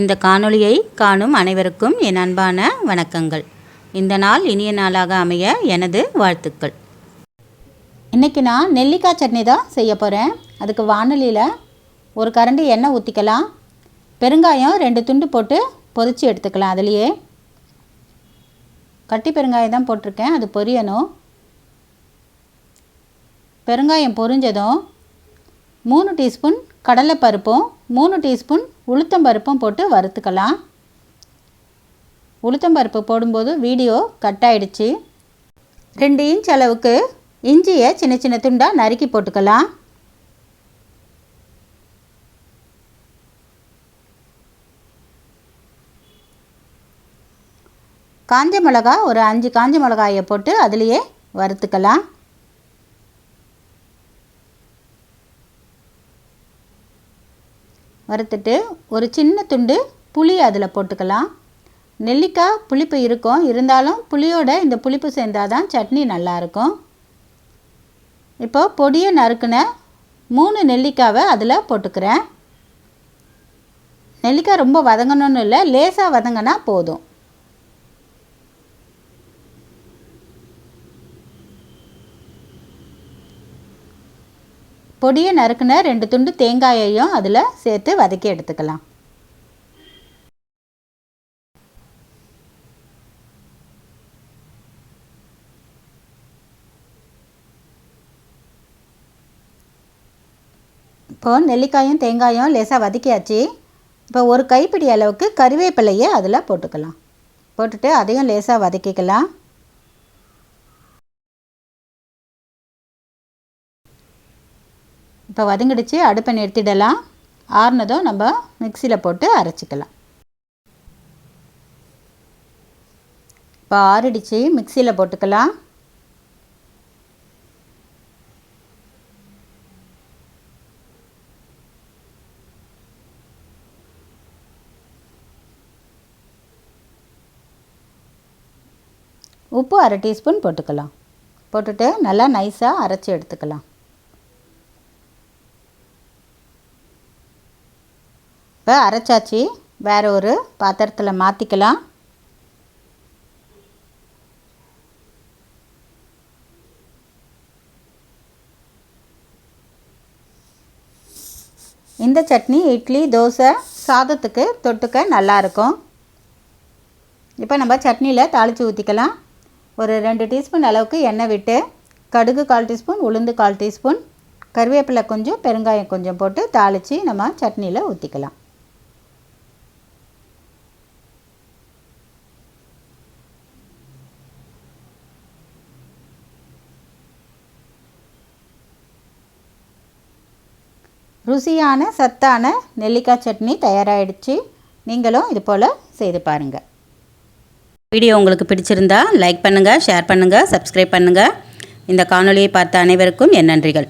இந்த காணொளியை காணும் அனைவருக்கும் என் அன்பான வணக்கங்கள். இந்த நாள் இனிய நாளாக அமைய எனது வாழ்த்துக்கள். இன்றைக்கி நான் நெல்லிக்காய் சட்னி தான் செய்ய போகிறேன் அதுக்கு வானொலியில் ஒரு கரண்டி எண்ணெய் ஊற்றிக்கலாம் பெருங்காயம் ரெண்டு துண்டு போட்டு பொதிச்சு எடுத்துக்கலாம் அதுலேயே. கட்டி பெருங்காயம் தான் போட்டிருக்கேன். அது பொரியணும். பெருங்காயம் பொரிஞ்சதும் மூணு டீஸ்பூன் கடலைப்பருப்பும் மூணு டீஸ்பூன் உளுத்தம்பருப்பும் போட்டு வறுத்துக்கலாம். உளுத்தம்பருப்பு போடும்போது வீடியோ கட் ஆகிடுச்சு ரெண்டு இன்ச் அளவுக்கு இஞ்சியை சின்ன சின்ன துண்டாக நறுக்கி போட்டுக்கலாம். காஞ்ச மிளகா ஒரு அஞ்சு காஞ்ச மிளகாயை போட்டு அதுலேயே வறுத்துக்கலாம். வறுத்துட்டு ஒரு சின்ன துண்டு புளி அதில் போட்டுக்கலாம். நெல்லிக்காய் புளிப்பு இருக்கும். இருந்தாலும் புளியோட இந்த புளிப்பு சேர்ந்தால் தான் சட்னி நல்லாயிருக்கும் இப்போ பொடியை நறுக்குன மூணு நெல்லிக்காவை அதில் போட்டுக்கிறேன். நெல்லிக்காய் ரொம்ப வதங்கணும்னு இல்லை லேசாக வதங்கினா போதும். பொடியை நறுக்குன ரெண்டு துண்டு தேங்காயையும் அதில் சேர்த்து வதக்கி எடுத்துக்கலாம். இப்போது நெல்லிக்காயும் தேங்காயும் லேசாக வதக்கியாச்சு. இப்போ ஒரு கைப்பிடி அளவுக்கு கறிவேப்பிலையை அதில் போட்டுக்கலாம். போட்டுட்டு அதையும் லேசாக வதக்கிக்கலாம். இப்போ வதங்கிடுச்சு. அடுப்பை நிறுத்திடலாம். ஆறுனதும் நம்ம மிக்சியில் போட்டு அரைச்சிக்கலாம். இப்போ ஆறிடுச்சு. மிக்சியில் போட்டுக்கலாம். உப்பு அரை டீஸ்பூன் போட்டுக்கலாம். போட்டுட்டு நல்லா நைஸாக அரைச்சி எடுத்துக்கலாம். இப்போ அரைச்சாச்சு. வேறு ஒரு பாத்திரத்தில் மாற்றிக்கலாம் இந்த சட்னி இட்லி தோசை சாதத்துக்கு தொட்டுக்க நல்லாயிருக்கும் இப்போ நம்ம சட்னியில் தாளித்து ஊற்றிக்கலாம் ஒரு ரெண்டு டீஸ்பூன் அளவுக்கு எண்ணெய் விட்டு கடுகு கால் டீஸ்பூன் உளுந்து கால் டீஸ்பூன் கருவேப்பிலை கொஞ்சம் பெருங்காயம் கொஞ்சம் போட்டு தாளித்து நம்ம சட்னியில் ஊற்றிக்கலாம் ருசியான சத்தான நெல்லிக்காய் சட்னி தயாராகிடுச்சு நீங்களும் இது போல் செய்து பாருங்கள் வீடியோ உங்களுக்கு பிடிச்சிருந்தா லைக் பண்ணுங்கள் ஷேர் பண்ணுங்கள் சப்ஸ்கிரைப் பண்ணுங்கள் இந்த காணொலியை பார்த்த அனைவருக்கும் என் நன்றிகள்.